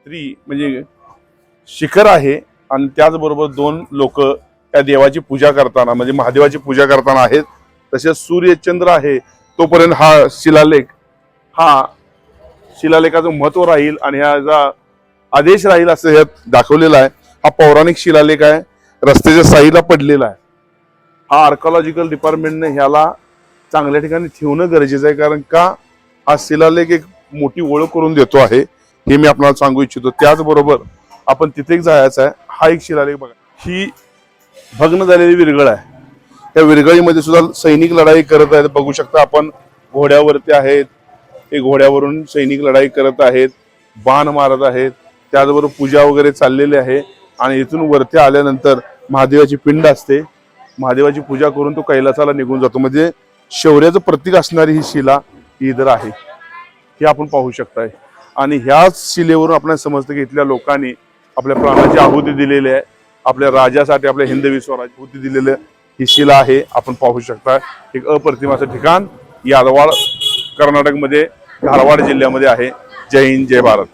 स्त्री म्हणजे शिखर आहे आणि त्याचबरोबर दोन लोक त्या देवाची पूजा करताना म्हणजे महादेवाची पूजा करताना आहेत. तसेच सूर्यचंद्र आहे तोपर्यंत हा शिलालेख हा शिलालेखाचं महत्त्व राहील आणि ह्याचा आदेश राहील असं ह्यात दाखवलेला आहे. हा पौराणिक शिलालेख आहे रस्त्याच्या साईला पडलेला आहे. हा आर्कॉलॉजिकल डिपार्टमेंटने ह्याला चांगल्या ठिकाणी ठेवणं गरजेचं आहे कारण का? हा शिलालेख एक मोठी ओळख करून देतो आहे. हे मी आपल्याला सांगू इच्छितो. त्याचबरोबर आपण तिथे जायचं आहे. हा एक शिलालेख बघा. ही भग्न झालेली विरगळ आहे. त्या विरगळीमध्ये सुद्धा सैनिक लढाई करत आहेत. बघू शकता आपण घोड्यावरती आहेत. हे घोड्यावरून सैनिक लढाई करत आहेत. बाण मारत आहेत. त्याचबरोबर पूजा वगैरे चाललेली आहे. आणि इथून वरती आल्यानंतर महादेवाची पिंड असते. महादेवाची पूजा करून तो कैलासाला निघून जातो. म्हणजे शौर्याचं प्रतीक असणारी ही शिला ही इधर आहे. हे आपण पाहू शकताय. आणि ह्याच शिलेवरून आपण समजतं की इथल्या लोकांनी आपल्या प्राणाची आहुती दिलेली आहे. आपल्या राजासाठी आपल्या हिंदवी स्वराज आहुती दिलेली ही शिला आहे आपण पाहू शकता. एक अप्रतिमाचं ठिकाण यादवाड कर्नाटकमध्ये धारवाड जिल्ह्यामध्ये आहे. जय हिंद जय भारत.